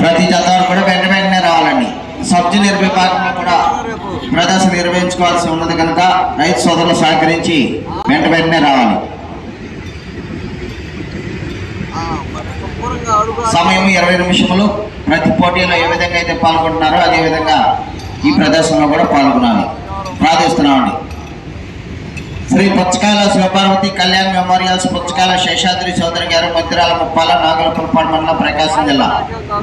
ప్రతి వారు కూడా వెంట వెంటనే రావాలండి. సబ్ జూనియర్ విభాగంలో కూడా ప్రదర్శన నిర్వహించుకోవాల్సి ఉన్నది కనుక రైతు సోదరులు సహకరించి వెంట వెంటనే రావాలి. సమయం ఇరవై నిమిషములు. ప్రతి పోటీలో ఏ విధంగా అయితే పాల్గొంటున్నారో అదే విధంగా ఈ ప్రదర్శనలో కూడా పాల్గొనాలి. ప్రార్థిస్తున్నామండి. శ్రీ పుచ్చకాయల శివపార్వతి కళ్యాణ్ మెమోరియల్స్ పుచ్చకాయల శేషాద్రి చౌదరి గారు మధ్యరాల ముప్పాల నాగలపురపాడు మండలం ప్రకాశం జిల్లా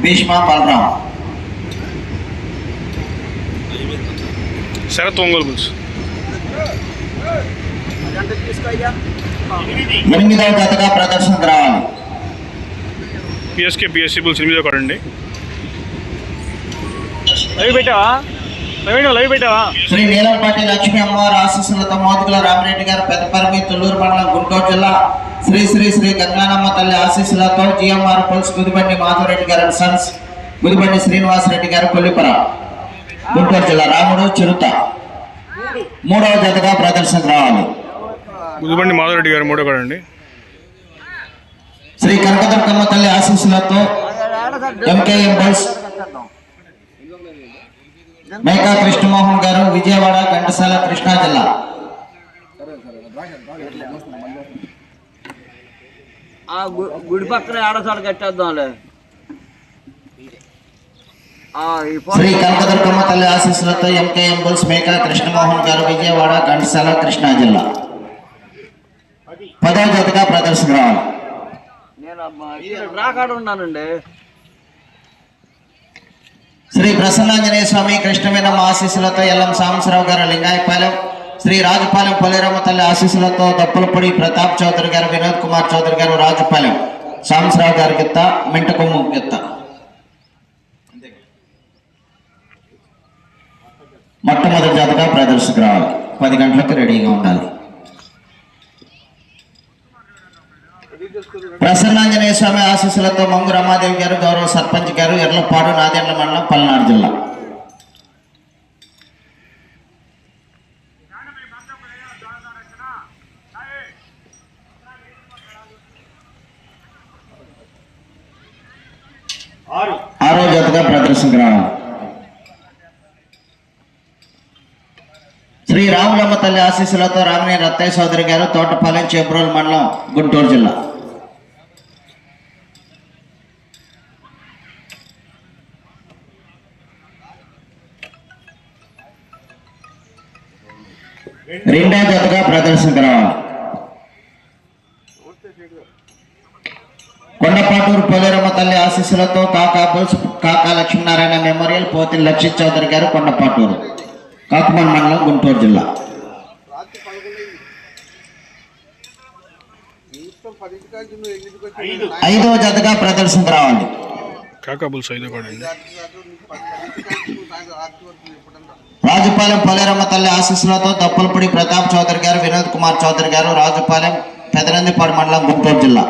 భీష్మ బలరాం. శరత్ ఒంగోలు ఎనిమిదవ జతగా ప్రదర్శనకు రావాలి. పిఎస్కే పిఎస్సి బుల్స్ ఎనిమిదో కాడండి లైవ్ పెట్టావా? శ్రీ నీలంపాటి లక్ష్మీ అమ్మవారి ఆశీస్సులతో మోదుగుల రామిరెడ్డి గారు పెద్దపరమి తుళ్ళూరు మండలం గుంటూరు జిల్లా శ్రీ శ్రీ శ్రీ గంగానమ్మ తల్లి ఆశీస్సులతో జిఎంఆర్ పుల్స్ గుదిబండి మాధవరెడ్డి గారు అండ్ సన్స్ గుదిబండి శ్రీనివాసరెడ్డి గారు కొల్లిపుర గుంటూరు జిల్లా రాముడు చిరుత. మూడవ జతగా ప్రదర్శనకు రావాలి గుదిబండి మాధవరెడ్డి గారు మూడో కాడండి. శ్రీ కనకదుర్గమ్మ తల్లి ఆశీస్సులతో ఎంకేఎం బస్ మేకా కృష్ణమోహన్ గారు విజయవాడ ఘంటసాల కృష్ణా జిల్లా. ఆ గుడి పక్కన ఆడసాడు కట్టేద్దాంలే ఫోటో శ్రీ కనకదుర్గమ్మ తల్లి ఆశీస్సులతో ఎంకేఎం బుల్స్ మేకా కృష్ణమోహన్ గారు విజయవాడ ఘంటసాల కృష్ణా జిల్లా. పదవ జతగా ప్రదర్శన రావాలి. నేను ఉన్నానండి. శ్రీ ప్రసన్నాంజనేయ స్వామి కృష్ణమైన ఆశీస్సులతో ఎల్లం సాంబశివరావు గారు లింగాయపాలెం శ్రీ రాజపాలెం పొలిరమ్మ తల్లి ఆశీస్సులతో దప్పులపొడి ప్రతాప్ చౌదరి గారు వినోద్ కుమార్ చౌదరి గారు రాజపాలెం. సాంబశ్రావు గారి గిత్త మింటకొమ్ము గిత్త. మొట్టమొదటి జాతగా ప్రదర్శకు రావాలి. పది గంటలకు రెడీగా ఉండాలి. ప్రసన్నాంజనేయ స్వామి ఆశీస్సులతో మంగు రమాదేవి గారు గౌరవ సర్పంచ్ గారు ఎర్లపాడు నాదెండ్ల మండలం పల్నాడు జిల్లా. ఆరో జతగా ప్రదర్శనకు శ్రీ రాములమ్మ తల్లి ఆశీస్సులతో రామనే రత్తయ్య సోదరి గారు తోటపాలెం చేబ్రోల్ మండలం గుంటూరు జిల్లా. రెండో జతగా ప్రదర్శనకు రావాలి కొండపాటూరు పోలేరమ్మ తల్లి ఆశీస్సులతో కాకా బుల్స్ కాకా లక్ష్మీనారాయణ మెమోరియల్ పోతిని లక్షిత్ చౌదరి గారు కొండపాటూరు కాకుమన్ మండలం గుంటూరు జిల్లా ఐదవ జతగా ప్రదర్శనకు రావాలి కాకా బుల్స్ ఐదో రాజుపాలెం పోలేరమ్మ తల్లి ఆశీస్సులతో దప్పులపూడి ప్రతాప్ చౌదరి గారు వినోద్ కుమార్ చౌదరి గారు రాజుపాలెం పెదనందిపాడు మండలం గుంటూరు జిల్లా.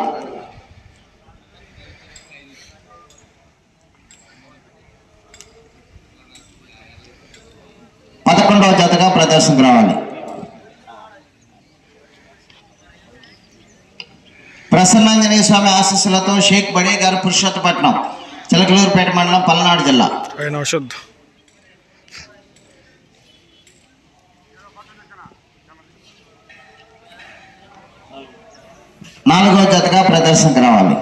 పదకొండవ జతగా ప్రదర్శనకు రావాలి. ప్రసన్నాంజనేయ స్వామి ఆశీస్సులతో షేక్ బడే గారు పురుషోత్తపట్నం చిలకలూరుపేట మండలం పల్నాడు జిల్లా. నాలుగో జతగా ప్రదర్శనకు రావాలి.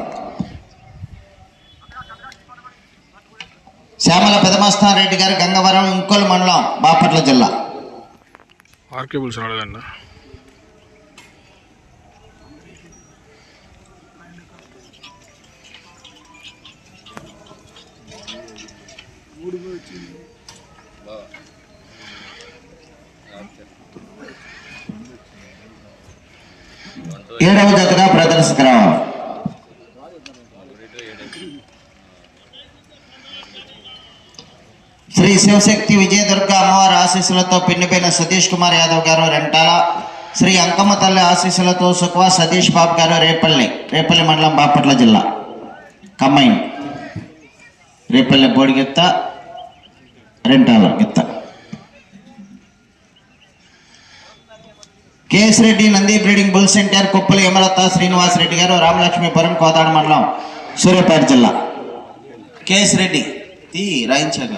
శ్యామల పెదమస్తారెడ్డి గారు గంగవరం ఇంకోలు మండలం బాపట్ల జిల్లా. ఏడవ జతగా శ్రీ శివశక్తి విజయదుర్గ అమ్మవారి ఆశీస్సులతో పిన్నిపోయిన సతీష్ కుమార్ యాదవ్ గారు రెంటాల శ్రీ అంకమ్మ తల్లి ఆశీస్సులతో సుఖవా సతీష్ బాబు గారు రేపల్లి రేపల్లి మండలం బాపట్ల జిల్లా. కమ్మైన్ రేపల్లి బోడిగిత్త రెంటాల గిత్త. KS Reddy Nandi breeding bull centre Kuppali Yamalatha Srinivas Reddy garu Ramalakshmipuram Kodad మండలం సూర్యాపేట జిల్లా. కేఎస్ రెడ్డి తి రాయించాక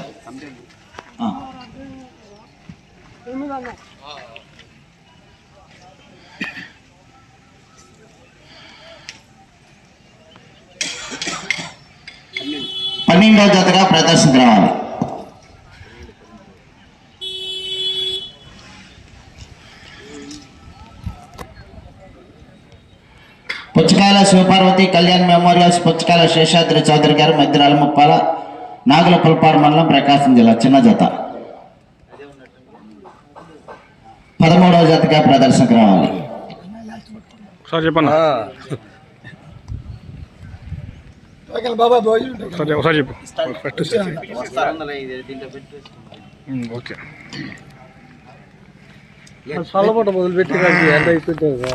పన్నెండో జతగా ప్రదర్శనకు రావాలి. పుచ్చకాయల శివపార్వతి కళ్యాణ్ మెమోరియల్స్ పుచ్చకాయల శేషాద్రి చౌదరి గారు మధ్యరాల ముప్పాల నాగుల పుల్పాడు మండలం ప్రకాశం జిల్లా చిన్న జత. పదమూడవ జతగా ప్రదర్శనకు రావాలి. ఒకసారి చెప్పన్నా? ఒకసారి ఒకసారి చెప్పు ఫస్ట్ ఉమ్, ఓకే. చల్లబట్ట మొదలు పెట్టి ఎంత అయిపోతుంది